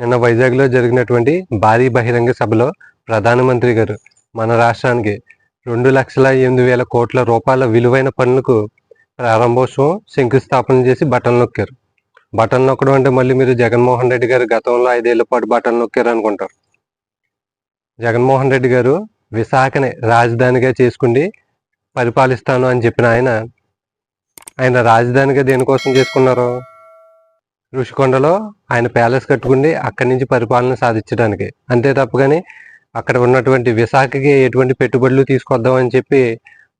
నిన్న వైజాగ్లో జరిగినటువంటి భారీ బహిరంగ సభలో ప్రధానమంత్రి గారు మన రాష్ట్రానికి రెండు లక్షల ఎనిమిది వేల కోట్ల రూపాయల విలువైన పనులకు ప్రారంభోత్సవం శంకుస్థాపన చేసి బటన్ నొక్కారు. బటన్ నొక్కడం అంటే మళ్ళీ మీరు జగన్మోహన్ రెడ్డి గారు గతంలో ఐదేళ్ళ పాటు బటన్ నొక్కారు అనుకుంటారు. జగన్మోహన్ రెడ్డి గారు విశాఖని రాజధానిగా చేసుకుండి పరిపాలిస్తాను అని చెప్పిన ఆయన ఆయన రాజధానిగా దేనికోసం చేసుకున్నారు? ఋషికొండలో ఆయన ప్యాలెస్ కట్టుకుండి అక్కడి నుంచి పరిపాలన సాధించడానికి. అంతే తప్ప కానీ అక్కడ ఉన్నటువంటి విశాఖకి ఎటువంటి పెట్టుబడులు తీసుకొద్దామని చెప్పి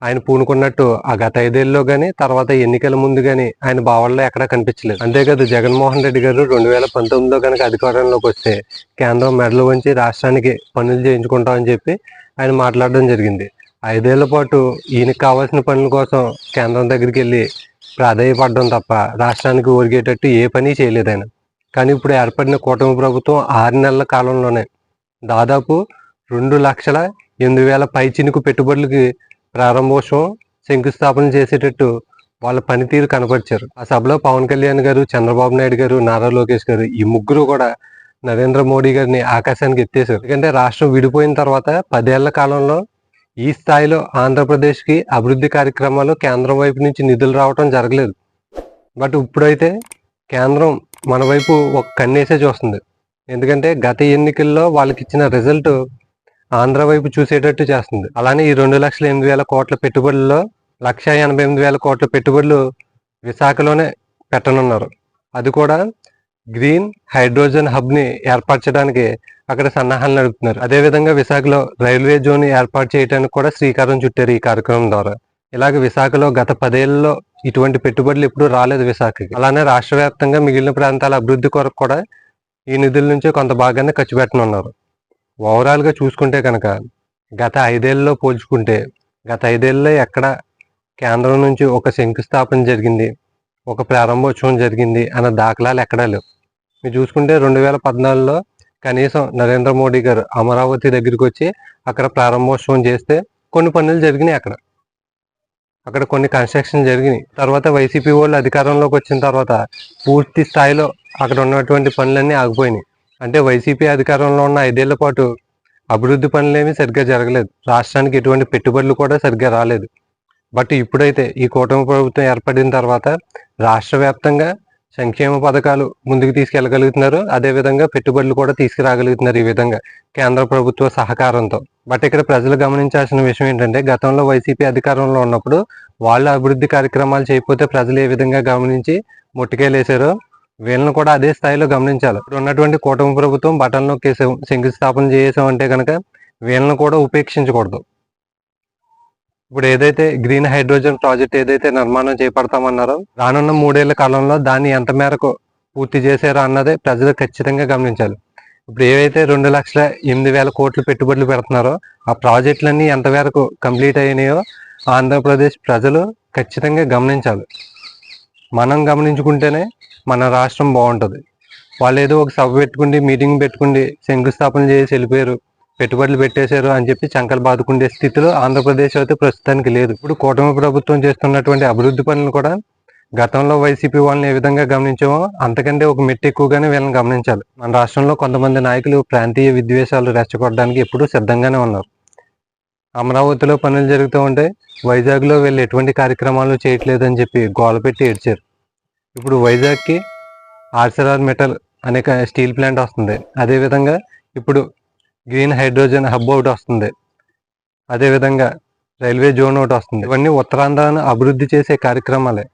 ఆయన పూనుకున్నట్టు ఆ గత ఐదేళ్ళలో కానీ తర్వాత ఎన్నికల ముందు కానీ ఆయన భావాల్లో ఎక్కడా కనిపించలేదు. అంతేకాదు జగన్మోహన్ రెడ్డి గారు రెండు వేల పంతొమ్మిదిలో కనుక అధికారంలోకి వస్తే కేంద్రం మెడలు వంచి రాష్ట్రానికి పనులు చేయించుకుంటామని చెప్పి ఆయన మాట్లాడడం జరిగింది. ఐదేళ్ళ పాటు ఈయనకి కావాల్సిన పనుల కోసం కేంద్రం దగ్గరికి వెళ్ళి ప్రాధాయపడడం తప్ప రాష్ట్రానికి ఒరిగేటట్టు ఏ పని చేయలేదు ఆయన. కానీ ఇప్పుడు ఏర్పడిన కూటమి ప్రభుత్వం ఆరు నెలల కాలంలోనే దాదాపు రెండు లక్షల ఎనిమిది వేల పైచినుకు పెట్టుబడులకి ప్రారంభోత్సవం శంకుస్థాపన చేసేటట్టు వాళ్ళ పనితీరు కనపరిచారు. ఆ సభలో పవన్ కళ్యాణ్ గారు చంద్రబాబు నాయుడు గారు నారా లోకేష్ గారు ఈ ముగ్గురు కూడా నరేంద్ర మోడీ గారిని ఆకాశానికి ఎత్తేసారు ఎందుకంటే రాష్ట్రం విడిపోయిన తర్వాత పదేళ్ళ కాలంలో ఈ స్థాయిలో ఆంధ్రప్రదేశ్కి అభివృద్ధి కార్యక్రమాలు కేంద్రం వైపు నుంచి నిధులు రావటం జరగలేదు. బట్ ఇప్పుడైతే కేంద్రం మన వైపు ఒక కన్నేసే చూస్తుంది. ఎందుకంటే గత ఎన్నికల్లో వాళ్ళకి ఇచ్చిన రిజల్ట్ ఆంధ్ర వైపు చూసేటట్టు చేస్తుంది. అలానే ఈ రెండు లక్షల ఎనిమిది వేల కోట్ల పెట్టుబడుల్లో లక్ష ఎనభై ఎనిమిది వేల కోట్ల పెట్టుబడులు విశాఖలోనే పెట్టనున్నారు. అది కూడా గ్రీన్ హైడ్రోజన్ హబ్ని ఏర్పరచడానికి అక్కడ సన్నాహాలు నడుపుతున్నారు. అదేవిధంగా విశాఖలో రైల్వే జోన్ ఏర్పాటు చేయడానికి కూడా శ్రీకారం చుట్టారు ఈ కార్యక్రమం ద్వారా. ఇలాగ విశాఖలో గత పదేళ్ళలో ఇటువంటి పెట్టుబడులు ఎప్పుడూ రాలేదు విశాఖకి. అలానే రాష్ట్ర వ్యాప్తంగా మిగిలిన ప్రాంతాల అభివృద్ధి కొరకు కూడా ఈ నిధుల నుంచి కొంత భాగాన్ని ఖర్చు పెట్టనున్నారు. ఓవరాల్గా చూసుకుంటే కనుక గత ఐదేళ్ళలో పోల్చుకుంటే గత ఐదేళ్ళలో ఎక్కడ కేంద్రం నుంచి ఒక శంకుస్థాపన జరిగింది ఒక ప్రారంభోత్సవం జరిగింది అన్న దాఖలాలు ఎక్కడా లేవు. మీరు చూసుకుంటే రెండు వేల పద్నాలుగులో కనీసం నరేంద్ర మోడీ గారు అమరావతి దగ్గరికి వచ్చి అక్కడ ప్రారంభోత్సవం చేస్తే కొన్ని పనులు జరిగినాయి అక్కడ. అక్కడ కొన్ని కన్స్ట్రక్షన్ జరిగినాయి. తర్వాత వైసీపీ వాళ్ళు అధికారంలోకి వచ్చిన తర్వాత పూర్తి స్థాయిలో అక్కడ ఉన్నటువంటి పనులన్నీ ఆగిపోయినాయి. అంటే వైసీపీ అధికారంలో ఉన్న ఐదేళ్ళ పాటు అభివృద్ధి పనులేమీ సరిగ్గా జరగలేదు. రాష్ట్రానికి ఎటువంటి పెట్టుబడులు కూడా సరిగ్గా రాలేదు. బట్ ఇప్పుడైతే ఈ కూటమి ప్రభుత్వం ఏర్పడిన తర్వాత రాష్ట్ర వ్యాప్తంగా సంక్షేమ పథకాలు ముందుకు తీసుకెళ్ళగలుగుతున్నారు అదేవిధంగా పెట్టుబడులు కూడా తీసుకురాగలుగుతున్నారు ఈ విధంగా కేంద్ర ప్రభుత్వ సహకారంతో. బట్ ఇక్కడ ప్రజలు గమనించాల్సిన విషయం ఏంటంటే గతంలో వైసీపీ అధికారంలో ఉన్నప్పుడు వాళ్ళ అభివృద్ధి కార్యక్రమాలు చేయకపోతే ప్రజలు ఏ విధంగా గమనించి ముట్టుకేలేసారో వీళ్ళని కూడా అదే స్థాయిలో గమనించాలి. ఇప్పుడు ఉన్నటువంటి కూటమి ప్రభుత్వం బటన్ నొక్కేసాం శంకుస్థాపన చేసాం అంటే కనుక వీళ్ళని కూడా ఉపేక్షించకూడదు. ఇప్పుడు ఏదైతే గ్రీన్ హైడ్రోజన్ ప్రాజెక్ట్ ఏదైతే నిర్మాణం చేపడతామన్నారో రానున్న మూడేళ్ళ కాలంలో దాన్ని ఎంత మేరకు పూర్తి చేశారో అన్నదే ప్రజలు ఖచ్చితంగా గమనించాలి. ఇప్పుడు ఏవైతే రెండు లక్షల ఎనిమిది వేల కోట్లు పెట్టుబడులు పెడుతున్నారో ఆ ప్రాజెక్టులన్నీ ఎంత మేరకు కంప్లీట్ అయినాయో ఆంధ్రప్రదేశ్ ప్రజలు ఖచ్చితంగా గమనించాలి. మనం గమనించుకుంటేనే మన రాష్ట్రం బాగుంటుంది. వాళ్ళు ఏదో ఒక సభ పెట్టుకుండి మీటింగ్ పెట్టుకుండి శంకుస్థాపన చేసి వెళ్ళిపోయారు. పెట్టుబడులు పెట్టేశారు అని చెప్పి చంకలు బాదుకుండే స్థితిలో ఆంధ్రప్రదేశ్ అయితే ప్రస్తుతానికి లేదు. ఇప్పుడు కూటమి ప్రభుత్వం చేస్తున్నటువంటి అభివృద్ధి పనులు కూడా గతంలో వైసీపీ వాళ్ళని ఏ విధంగా గమనించామో అంతకంటే ఒక మెట్టు ఎక్కువగానే వీళ్ళని గమనించాలి. మన రాష్ట్రంలో కొంతమంది నాయకులు ప్రాంతీయ విద్వేషాలు రెచ్చగొట్టడానికి ఎప్పుడూ సిద్ధంగానే ఉన్నారు. అమరావతిలో పనులు జరుగుతూ ఉంటే వైజాగ్లో వీళ్ళు ఎటువంటి కార్యక్రమాలు చేయట్లేదని చెప్పి గోల పెట్టి ఏడ్చారు. ఇప్పుడు వైజాగ్కి ఆర్సెలార్ మెటల్ అనే స్టీల్ ప్లాంట్ వస్తుంది. అదేవిధంగా ఇప్పుడు గ్రీన్ హైడ్రోజన్ హబ్ ఒకటి వస్తుంది. అదేవిధంగా రైల్వే జోన్ ఒకటి వస్తుంది. ఇవన్నీ ఉత్తరాంధ్రాను అభివృద్ధి చేసే కార్యక్రమాలే.